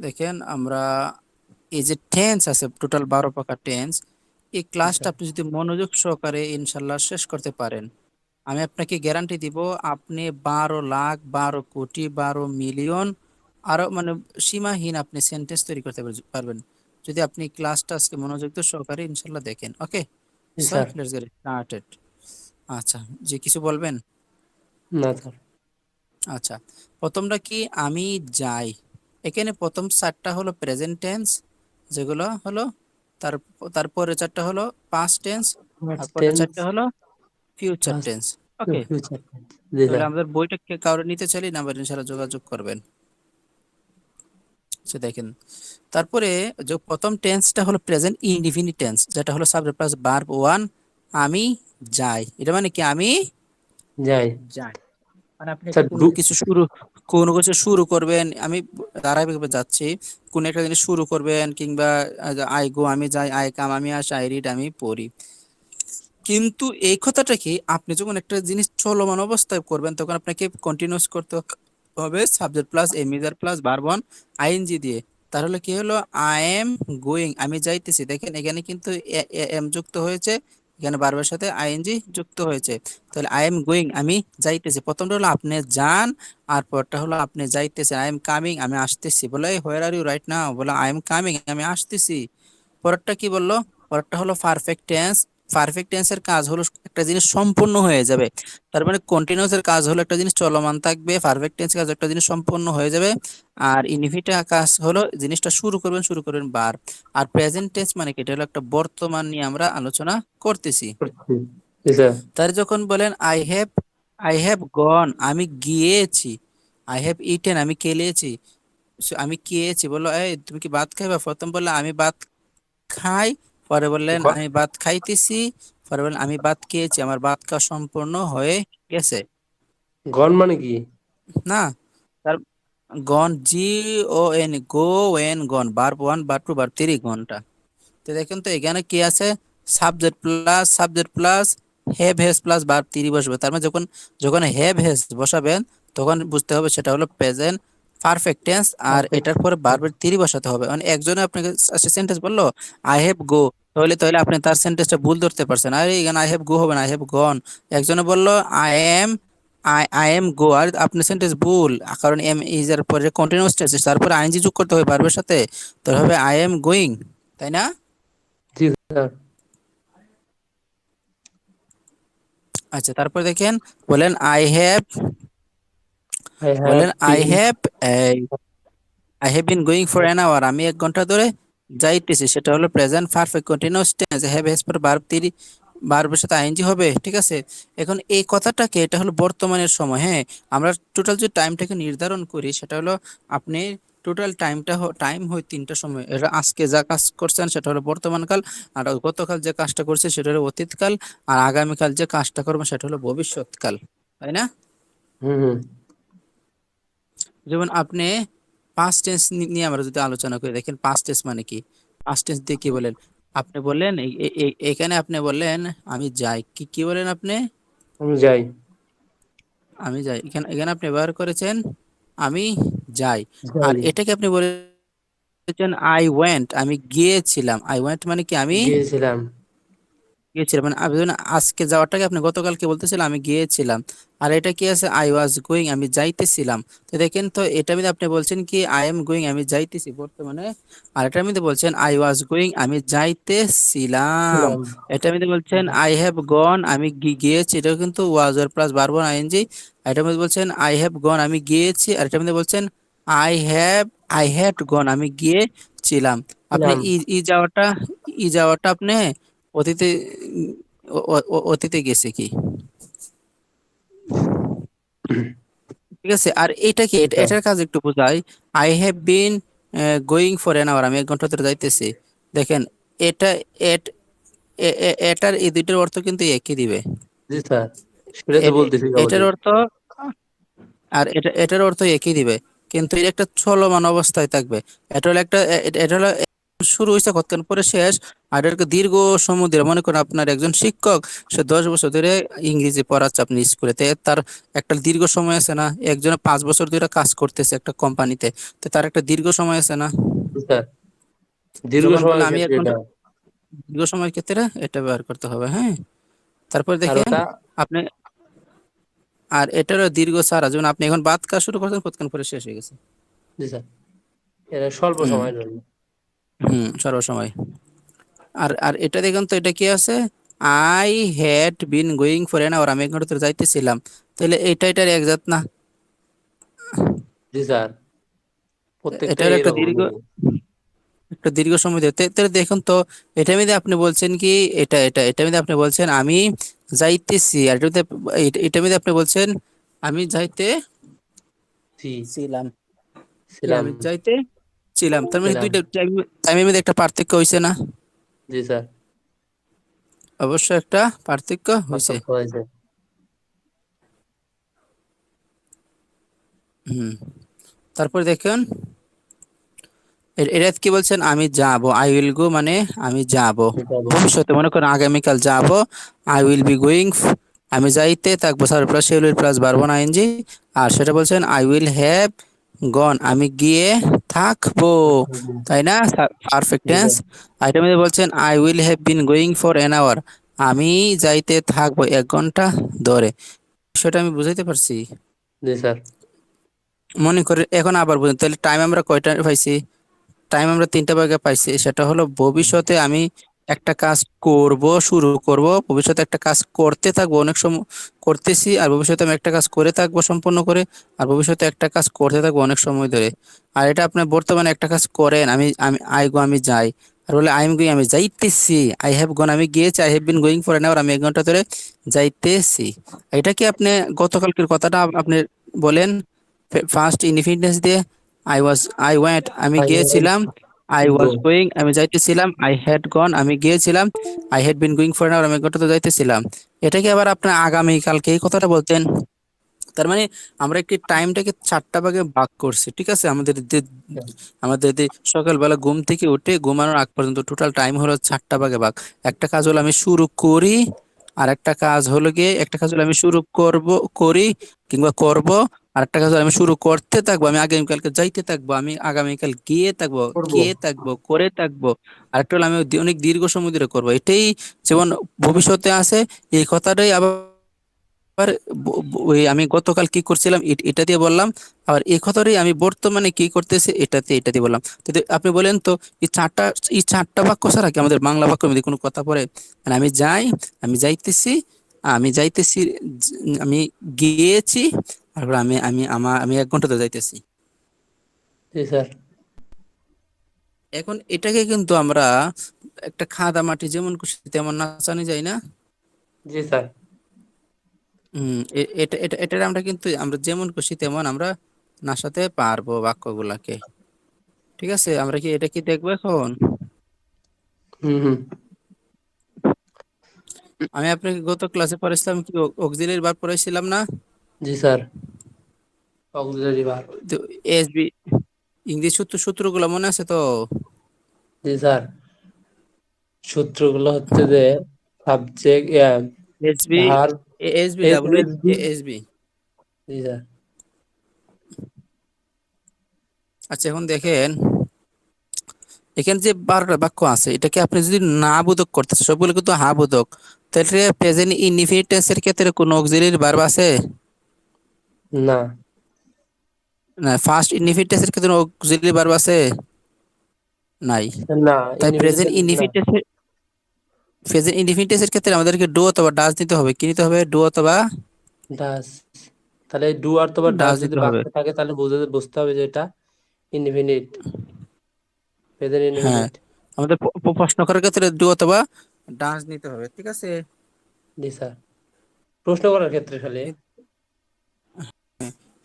দেখেন আমরা এই যে টেন্স আছে টোটাল বারো প্রকার টেন্স এই ক্লাসটা আপনি যদি মনোযোগ সহকারে ইনশাল্লাহ শেষ করতে পারেন। আমি আপনাকে গ্যারান্টি দিব আপনি বারো লাখ বারো কোটি বারো মিলিয়ন আরও মানে সীমাহীন আপনি সেন্টেন্স তৈরি করতে পারবেন যদি আপনি ক্লাসটা আজকে মনোযোগ সহকারে ইনশাল্লাহ দেখেন ওকে স্টার্টেড আচ্ছা যে কিছু বলবেন? না স্যার। আচ্ছা প্রথমটা কি আমি যাই? এখানে প্রথম চারটা হলো প্রেজেন্ট টেন্স যেগুলো হলো তার তারপরে চারটা হলো পাস্ট টেন্স আর পরে টেন্স চারটা হলো ফিউচার টেন্স ওকে তাহলে আমাদের বইটা কে কাউরে নিতে চাইলে নাম্বার ইনশাআল্লাহ যোগাযোগ করবেন। আচ্ছা দেখেন। তারপরে যে প্রথম টেন্সটা হলো প্রেজেন্ট ইনডিফিনিট টেন্স যেটা হলো সাবজেক্ট প্লাস ভার্ব ওয়ান আমি যাই। এটা মানে কি আমি যাই। যাই। মানে আপনি কিছু শুরু কোনো কিছু শুরু করবেন, আমি ধারাবাহিকভাবে যাচ্ছি। কোন একটা জিনিস শুরু করবেন কিংবা আই গো, আমি যাই আই কাম, আমি আসি আই রিড আমি পড়ি। কিন্তু এই কথাটা কি, আপনি যখন একটা জিনিস চলমান অবস্থায় করবেন, তখন আপনাকে কন্টিনিউস করতে হবে subject plus am is are plus verb one ING দিয়ে। তাহলে কি হলো আই এম গোয়িং আমি যাইতেছি। দেখেন এখানে কিন্তু এম যুক্ত হয়েছে। এখানে বারবার সাথে আইএনজি যুক্ত হয়েছে। তাহলে আই এম গোয়িং আমি যাইতেছি। প্রথমটা হলো আপনি যান আর পরটা হলো আপনি যাইতেছেন। আই এম কামিং আমি আসতেছি। বলে where are you right now বলে আই এম কামিং আমি আসতেছি। পরেরটা কি বলল? পরেরটা হলো পারফেক্ট টেন্স পারফেক্ট টেন্সের কাজ হলো একটা জিনিস সম্পূর্ণ হয়ে যাবে। তার মানে কন্টিনিউয়াস এর কাজ হলো একটা জিনিস চলমান থাকবে পারফেক্ট টেন্স কাজ একটা জিনিস সম্পূর্ণ হয়ে যাবে আর ইনফিনিটিভ কাজ হলো জিনিসটা শুরু করবেন শুরু করবেন বার। আর প্রেজেন্ট টেন্স মানে কি? এটা হলো একটা বর্তমান নিয়ে আমরা আলোচনা করতেছি। তার যখন বলেন I have I have gone আমি গিয়েছি আই হ্যাভ ইটেন আমি খেলেছি আমি খেয়েছি। বলল এই তুমি কি ভাত খাইবা? প্রথম বলল আমি ভাত খাই পরে বললেন আমি ভাত খাইতেছি। পরে বললেন আমি ভাত খেয়েছি আমার ভাত খাওয়া সম্পূর্ণ হয়ে গেছে। গন মানে কি? না। তার গন জি ও এন গো এন গন বার ওয়ান বার টু বার থ্রি ঘণ্টা তো দেখেন তো এখানে কি আছে? Subject plus subject plus have hedge plus bar three বসবে। তার মানে যখন যখন হ্যাভ হেজ বসাবেন তখন বুঝতে হবে সেটা হলো প্রেজেন্ট পারফেক্ট টেন্স আর এটার পরে বারবার থ্রি বসাতে হবে। মানে একজনে আপনাকে সেন্টেন্স বলল আই হ্যাভ গো তাহলে তাহলে আপনি তার সেন্টেন্সটা ভুল ধরতে পারছেন। আরে এখানে আই হ্যাভ গো হবে না আই হ্যাভ গন একজনে বলল I am I I am go আর আপনি সেন্টেন্স ভুল কারণ এম ইজ এর পরে কন্টিনিউয়াস টেন্স তারপরে আইএনজি যোগ করতে হবে ভার্বের সাথে। তাহলে হবে আই এম গোয়িং তাই না? জি স্যার। আচ্ছা তারপর দেখেন বলেন আই হ্যাভ আই হ্যাভ বলেন I have I have been going for an hour আমি এক ঘণ্টা ধরে যাইতেছি সেটা হলো present perfect continuous tense have has পর ভার্ব থ্রি ভার্বের সাথে আইএনজি হবে ঠিক আছে? এখন এই কথাটাকে এটা হলো বর্তমানের সময় হ্যাঁ? আমরা টোটাল যে টাইমটাকে নির্ধারণ করি সেটা হলো আপনি টোটাল টাইমটা টাইম হয় তিনটা সময় এটা আজকে যা কাজ করছেন সেটা হলো বর্তমানকাল আর গতকাল যে কাজটা করছে সেটা হলো অতীতকাল আর আগামীকাল যে কাজটা করবেন সেটা হলো ভবিষ্যৎকাল তাই না? হুম হুম। যেমন আপনি পাস্ট টেন্স নিয়ে আমরা যদি আলোচনা করি দেখেন পাস্ট টেন্স মানে কি? পাস্ট টেন্স দিয়ে কি বলেন? আপনি বললেন এখানে আপনি বললেন আমি যাই। কি কি বলেন আপনি? আমি যাই। আমি যাই। এখানে এখানে আপনি ব্যবহার করেছেন আমি যাই। আর এটাকে আপনি বলেছেন আই ওয়েন্ট আমি গিয়েছিলাম। আই ওয়েন্ট মানে কি আমি? গিয়েছিলাম। গিয়েছিলাম। মানে আপনি ধরুন আজকে যাওয়াটাকে আপনি গতকালকে বলতেছিলেন আমি গিয়েছিলাম। আর এটা কি আছে? আই ওয়াজ গোয়িং আমি যাইতেছিলাম। তো দেখেন তো এটা মধ্যে আপনি বলছেন কি আই এম গোয়িং আমি যাইতেছি বর্তমানে। আর এটার মধ্যে বলছেন আই ওয়াজ গোয়িং আমি যাইতেছিলাম। ছিলাম। এটার মধ্যে বলছেন আই হ্যাভ গন আমি গিয়েছি। এটা কিন্তু ওয়াজ এর প্লাস বারবার আইএনজি এটার মধ্যে বলছেন আই হ্যাভ গন আমি গিয়েছি। আর এটার মধ্যে বলছেন I have I had gone আমি গিয়েছিলাম। আপনি ই যাওয়াটা ই যাওয়াটা আপনি অতীতে অতীতে গেছে কি? ঠিক আছে আর এটা কি? এটার কাজ একটু বোঝাই। I have been going for an hour আমি এক ঘণ্টা ধরে যাইতেছি। দেখেন এটা এট- এটার এই দুইটার অর্থ কিন্তু একই দিবে। জি স্যার সেটাই তো বলতেছি এটার অর্থ আর এটা এটার অর্থ একই দিবে। কিন্তু এটা একটা চলমান অবস্থায় থাকবে। এটা হলো একটা এটা হলো শুরু হয়েছে কতক্ষণ? পরে শেষ। আর এটাকে দীর্ঘ সময় ধরে মনে করেন আপনার একজন শিক্ষক সে দশ বছর ধরে ইংরেজি পড়াচ্ছে আপনি স্কুলে। তার একটা দীর্ঘ সময় আছে না একজনে পাঁচ বছর ধরে কাজ করতেছে একটা কোম্পানিতে। তো তার একটা দীর্ঘ সময় আছে না? দীর্ঘ সময়ের আমি ক্ষেত্রে এটা। দীর্ঘ সময়ের ক্ষেত্রে এটা ব্যবহার করতে হবে হ্যাঁ? তারপর দেখেন আপনি আর এটারও দীর্ঘ সারা যেমন আপনি এখন বাদ কাজ শুরু করছেন কতক্ষণ পরে শেষ হয়ে গেছে? জি স্যার। এটা স্বল্প সময়ের জন্য। হুম সর্বসময়। আর আর এটা দেখুন তো এটা কি আছে? I had been going for an hour আমি এক ঘণ্টা যাইতেছিলাম। তাহলে এটা এটার একজাত না? জি স্যার। এটার একটা দীর্ঘ একটা দীর্ঘ সময় দিতে তাহলে দেখুন তো এটা মধ্যে আপনি বলছেন কি এটা এটা এটা মধ্যে আপনি বলছেন আমি যাইতেছি আর এটা- এটার মধ্যে আপনি বলছেন আমি যাইতে ছিলাম। ছিলাম। আমি যাইতে ছিলাম তার মানে দুইটা টাইমের মধ্যে একটা পার্থক্য হয়েছে না? জি স্যার। অবশ্যই একটা পার্থক্য হয়েছে হুম। তারপরে দেখুন। এ- এটা কি বলছেন? আমি যাব। আই উইল গো মানে আমি যাব। ভবিষ্যতে মনে করেন আগামীকাল যাব। আই উইল বি গোয়িং আমি যাইতে থাকব। Sir plus shall plus verb না এনজি আর সেটা বলছেন আই উইল হ্যাভ গন আমি গিয়ে থাকব। তাই না? পারফেক্ট টেন্স আইটেম বলছেন I will have been going for an hour আমি যাইতে থাকব এক ঘণ্টা ধরে। সেটা আমি বুঝাইতে পারছি? জি স্যার। মনে করে এখন আবার বুঝুন। তাহলে টাইম আমরা কয়টা পাইছি? টাইম আমরা তিনটা ভাগে পাইছি। সেটা হলো ভবিষ্যতে আমি একটা কাজ করব শুরু করব ভবিষ্যতে একটা কাজ করতে থাকব অনেক সময় করতেছি আর ভবিষ্যতে আমি একটা কাজ করে থাকব সম্পূর্ণ করে আর ভবিষ্যতে একটা কাজ করতে থাকব অনেক সময় ধরে। আর এটা আপনি বর্তমানে একটা কাজ করেন আমি আমি আই গো আমি যাই। আর বলে আই এম গোয়িং আমি যাইতেছি। আই হ্যাভ গন আমি গিয়েছি I have been going for an hour আমি এক ঘণ্টা ধরে যাইতেছি। এটা কি আপনি গতকালকের কথাটা আপনি বলেন? ফার্স্ট ইনফিনিটেন্স দিয়ে আই ওয়াজ আই ওয়েন্ট আমি গিয়েছিলাম। আই ওয়াজ গোয়িং আমি যাইতেছিলাম আই হ্যাড গন আমি গিয়েছিলাম I had been going for hour আমি গোটা তো যাইতেছিলাম। এটা কি আবার আপনার আগামী কালকে এই কথাটা বলতেন। তার মানে আমরা একটি টাইমটাকে চারটা ভাগে ভাগ করছি ঠিক আছে? আমাদের আমাদের সকালবেলা ঘুম থেকে উঠে ঘুমানোর আগ পর্যন্ত টোটাল টাইম হলো চারটা ভাগে ভাগ। একটা কাজ হলো আমি শুরু করি আর একটা কাজ হলো গিয়ে একটা কাজ হলো আমি শুরু করব করি কিংবা করব আর একটা কাজ আমি শুরু করতে থাকব আমি আগামীকালকে যাইতে থাকব আমি আগামীকাল গিয়ে থাকব গিয়ে থাকব করে থাকব। আর একটা হলো আমি অনেক দীর্ঘ সময় ধরে করব। এটাই যেমন ভবিষ্যতে আছে এই কথাটাই আবার ওই আমি গতকাল কি করছিলাম এটা দিয়ে বললাম আবার এই কথাটাই আমি বর্তমানে কি করতেছি এটাতে এটা দিয়ে বললাম। তো আপনি বলেন তো এই চারটা এই চারটা বাক্য ছাড়া কি আমাদের বাংলা বাক্যের মধ্যে কোনো কথা পড়ে? মানে আমি যাই আমি যাইতেছি আমি যাইতেছি আমি গিয়েছি তারপর আমি আমি আমার আমি এক ঘন্টাতে যাইতেছি। জি স্যার। এখন এটাকে কিন্তু আমরা একটা খাদা মাটি যেমন খুশি তেমন নাচানো যায় না? জি স্যার। হম এ- এটা এটা আমরা কিন্তু আমরা যেমন খুশি তেমন আমরা নাচাতে পারব বাক্যগুলাকে। ঠিক আছে? আমরা কি এটা কি দেখব এখন? হুম আমি আপনাকে গত ক্লাসে পড়েছিলাম কি অক্সিলারি ভার্ব পড়াইছিলাম না? জি স্যার। অক্সিলারি তো এসবি ইংরেজি সূত্র সূত্রগুলো মনে আছে তো? জি স্যার। সূত্রগুলো হচ্ছে যে subject SB SB W SB জি স্যার। আচ্ছা এখন দেখেন। এখানে যে বারোটা বাক্য আছে এটাকে আপনি যদি না বোধক করতেছে সবগুলো কিন্তু হা বোধক তাহলে প্রেজেন্ট ইনডিফিনিট টেন্সের ক্ষেত্রে কোনো অক্সিলারি ভার্ব আছে? না। না ফার্স্ট ইনডিফিনিট টেন্সের ক্ষেত্রে অক্সিলারি ভার্ব আছে? নাই। না তাই প্রেজেন্ট ইনডিফিনিট প্রেজেন্ট ইনডিফিনিট টেন্সের ক্ষেত্রে আমাদেরকে ডু অথবা ডাজ নিতে হবে। কি নিতে হবে? ডু অথবা ডাস তাহলে ডু আর ডাস ডাজ যদি বাক্যে থাকে তাহলে বুঝতে বুঝতে হবে যে এটা ইনডিফিনিট প্রেজেন্ট ইনডিফিনিট আমাদের প্রশ্ন করার ক্ষেত্রে ডু অথবা ডাজ নিতে হবে। ঠিক আছে? জি স্যার। প্রশ্ন করার ক্ষেত্রে খালি।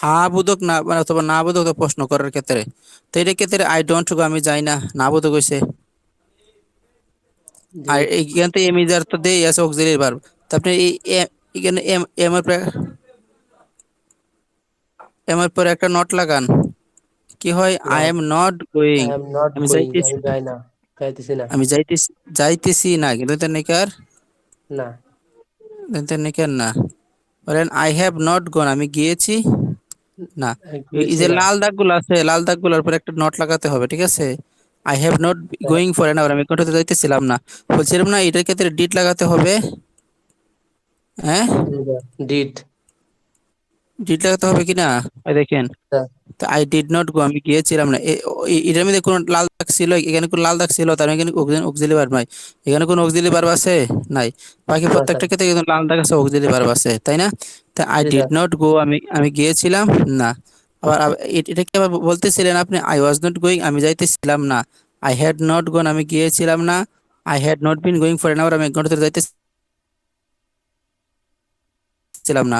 হা বোধক না মানে অথবা না বোধক প্রশ্ন করার ক্ষেত্রে। তো এটার ক্ষেত্রে আই ডোন্ট গো আমি যাই না না বোধক হয়েছে আর এইখান থেকে এম ইজার তো দেই আছে অক্সিলারি ভার্ব তো আপনি এই এখানে এম এম এর পরে এম এর পরে একটা নট লাগান। কি হয়? আই এম নট গোয়িং আমি যাইতেছি যাই না যাইতেছি না। আমি যাইতেছি যাইতেছি না। কিন্তু তেনিকার না। তেনিকার না। বলেন আই হ্যাভ নট গন আমি গিয়েছি। না এই যে লাল দাগগুলো আছে লাল দাগগুলোর উপর একটা নট লাগাতে হবে ঠিক আছে? I have not going for an hour আমি কোনটাতে যাইতেছিলাম না। বলছিলাম না এটার ক্ষেত্রে ডিট লাগাতে হবে। হ্যাঁ? ডিড ডিট লাগাতে হবে কি না? দেখেন। আই ডিড নট গো আমি গিয়েছিলাম না। এটার মধ্যে কোনো লাল দাগ ছিল? এখানে কোনো লাল দাগ ছিল? তার মানে এখানে অক্সিলি ভার্ব নাই। এখানে কোনো অক্সিলি ভার্ব আছে? নাই। বাকি প্রত্যেকটা ক্ষেত্রে কিন্তু লাল দাগ আছে অক্সিলি ভার্ব আছে তাই না? তা আই ডিড নট গো আমি আমি গিয়েছিলাম না। আবার এটা কি আবার বলতেছিলেন আপনি আই ওয়াজ নট গোয়িং আমি যাইতেছিলাম না। আই হ্যাড নট গোন আমি গিয়েছিলাম না। I had not been going for an hour আমি এক ঘণ্টা ধরে যাইতেছিলাম না।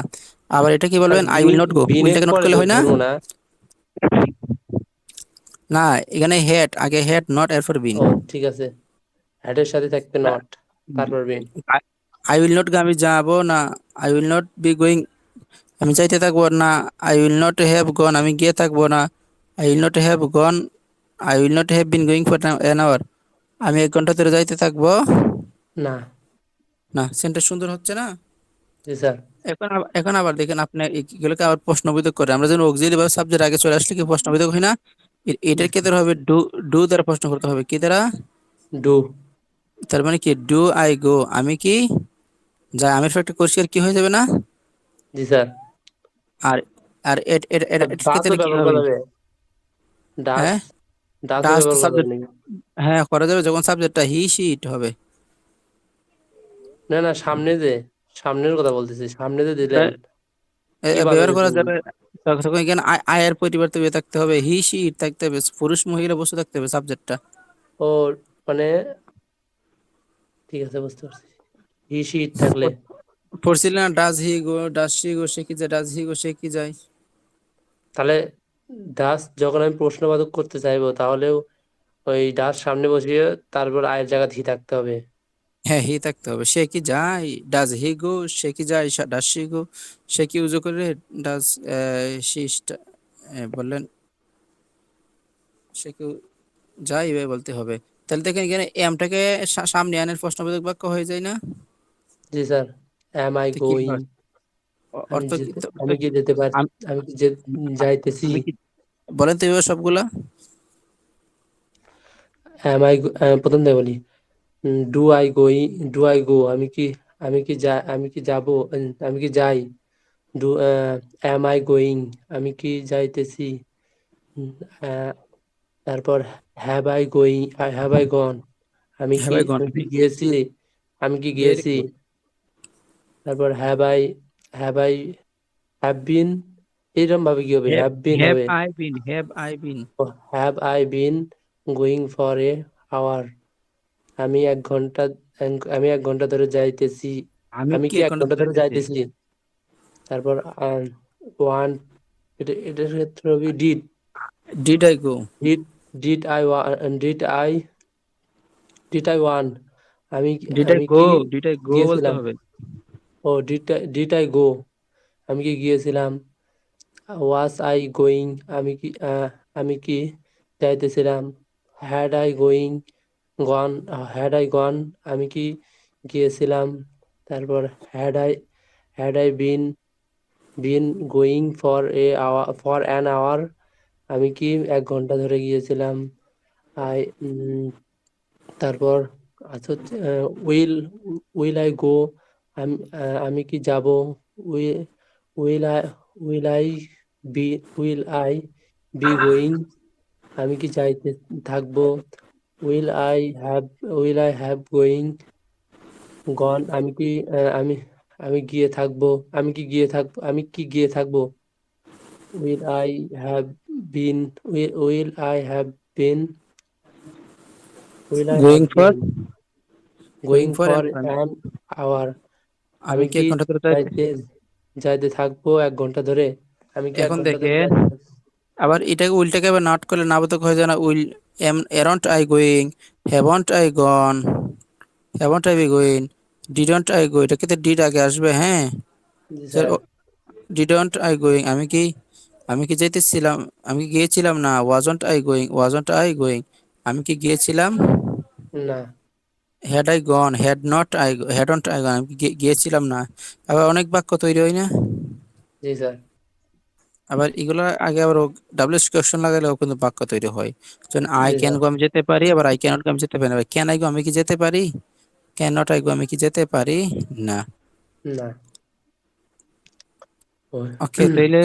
আবার এটা কি বলবেন? আই উইল নট গো উইলটাকে নোট করলে হয় না? না। এখানে হেড আগে হেড নট এরপর বিন। ঠিক আছে। হ্যাডের সাথে থাকবে নট তারপর বিন। আই উইল নট আমি যাব না। I will not be going আমি যাইতে থাকব না। I will not have gone আমি গিয়ে থাকব না। I will not have gone I will not have been going for an hour আমি এক ঘণ্টা ধরে যাইতে থাকব। না। না সেন্টার সুন্দর হচ্ছে না? জি স্যার। এখন এখন আবার দেখেন আপনি এগুলোকে আবার প্রশ্নবোধক করে। আমরা যখন অক্সিলি বা সাবজেক্ট আগে চলে আসলে কি প্রশ্নবোধক হয় না? এটার ক্ষেত্রে হবে? ডু ডু দ্বারা প্রশ্ন করতে হবে। কি দ্বারা? ডু তার মানে কি? ডু আই গো আমি কি? যাই আমি একটা কোর্সিয়ার কি হয়ে যাবে না? জি স্যার। আর আর এট এট এট এটার ডাসও ক্ষেত্রে কি হবে? হ্যাঁ? হ্যাঁ করা যাবে যখন সাবজেক্টটা হি সি ইট হবে। না না সামনে যে সামনের কথা বলতেছি সামনে যে দিলেন ব্যবহার করা যাবে? তখন এখানে আয়ের পরিবর্তে ইয়ে থাকতে হবে হি সি ইট থাকতে হবে পুরুষ মহিলা বসে থাকতে হবে সাবজেক্টটা ও মানে ঠিক আছে বুঝতে পারছি। হি শিট থাকলে। পড়ছিলেন does he go does she go সে কি যায় ডাজ হি গো সে কি যায়? তাহলে ডাস যখন আমি প্রশ্নবাদক করতে চাইব তাহলেও ওই ডাস সামনে বসিয়ে তারপর আয়ের জায়গা হি থাকতে হবে। হ্যাঁ হি থাকতে হবে। সে কি যায় ডাজ হি গো সে কি যায় ডাজ সি গো সে কি উজু করে ডাজ সি বললেন সে কি যায় এভাবে বলতে হবে। তাহলে দেখেন এখানে এমটাকে সামনে আনের প্রশ্নবোধক বাক্য হয়ে যায় না? জি স্যার। এম আই আমি অর্থ আমি কি যেতে পারি আমি কি যাইতেছি? বলেন তো এভাবে সবগুলা। অ্যাম আই প্রথম বলি। Do I going do I go আমি কি আমি কি যা আমি কি যাব? আমি কি যাই? ডু অ্যাম আই গোয়িং আমি কি যাইতেছি? তারপর have I going have I gone আমি কি গিয়েছি? আমি কি গিয়েছি? তারপর have I have I have been এইরকম ভাবে কি হবে? হ্যাভ বিন হবে। Have I been? Have I been going for a hour আমি এক ঘণ্টা আমি এক ঘণ্টা ধরে যাইতেছি। আমি কি এক ঘণ্টা ধরে যাইতেছি? তারপর ওয়ান এটা এটার ক্ষেত্রে হবে did did I go? Did did I did I did I one আমি আমি go? কি did I go বলতে? হবে? ও ডিড ডিড আই গো আমি কি গিয়েছিলাম? ওয়াস আই গোয়িং আমি কি আমি কি যাইতেছিলাম? Had I going gone had I gone আমি কি গিয়েছিলাম? তারপর had I had I been been going for a hour for an hour আমি কি এক ঘণ্টা ধরে গিয়েছিলাম? আই তারপর আচ্ছা উইল উইল আই গো আমি আমি কি যাব? Will I will I be will I be going আমি কি যাইতে থাকব? Will I have will I have going gone আমি কি আমি আমি গিয়ে থাকব? আমি কি গিয়ে থাকব আমি কি গিয়ে থাকব? Will I have been will I have been will I Going for? Going for an hour আমি কি এক ঘণ্টা ধরে যাইতে- থাকব এক ঘণ্টা ধরে? আমি কি এখন যাইতে- আবার এটাকে উল্টাকে আবার নট করলে নাবোধক হয়ে যায় না will am aren't I going haven't I gone haven't I be going didn't I go এটা ক্ষেত্রে ডিড আগে আসবে হ্যাঁ? ডিডন্ট আই গোয়িং আমি কি আমি কি যাইতেছিলাম আমি কি গিয়েছিলাম? না wasn't I going wasn't I going আমি কি গিয়েছিলাম? না। Had I gone had not I had not I gone আমি গিয়েছিলাম না। আবার অনেক বাক্য তৈরি হয় না? জি স্যার। আবার এগুলো আগে আবার ডাব্লিউএস কোয়েশ্চেন লাগালেও কিন্তু বাক্য তৈরি হয়। যেমন আই ক্যান গো আমি যেতে পারি আবার আই ক্যানট গো আমি যেতে পারি না। ক্যান আই গো আমি কি যেতে পারি? ক্যান নট আই গো আমি কি যেতে পারি? না। না। ওকে তাইলে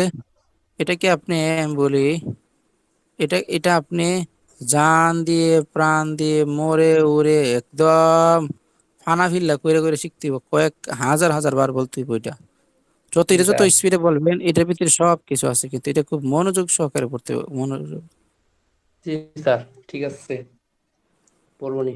এটা কি আপনি আমি বলি এটা এটা আপনি জান দিয়ে প্রাণ দিয়ে মরে উড়ে একদম ফানা ফিল্লা করে করে শিখতে কয়েক হাজার হাজার বার বলতে হইব এটা। যত এটা যত স্পিডে বলবেন এটার ভিতরে সব কিছু আছে কিন্তু এটা খুব মনোযোগ সহকারে পড়তে মনোযোগ। জি স্যার ঠিক আছে। পড়ব নি।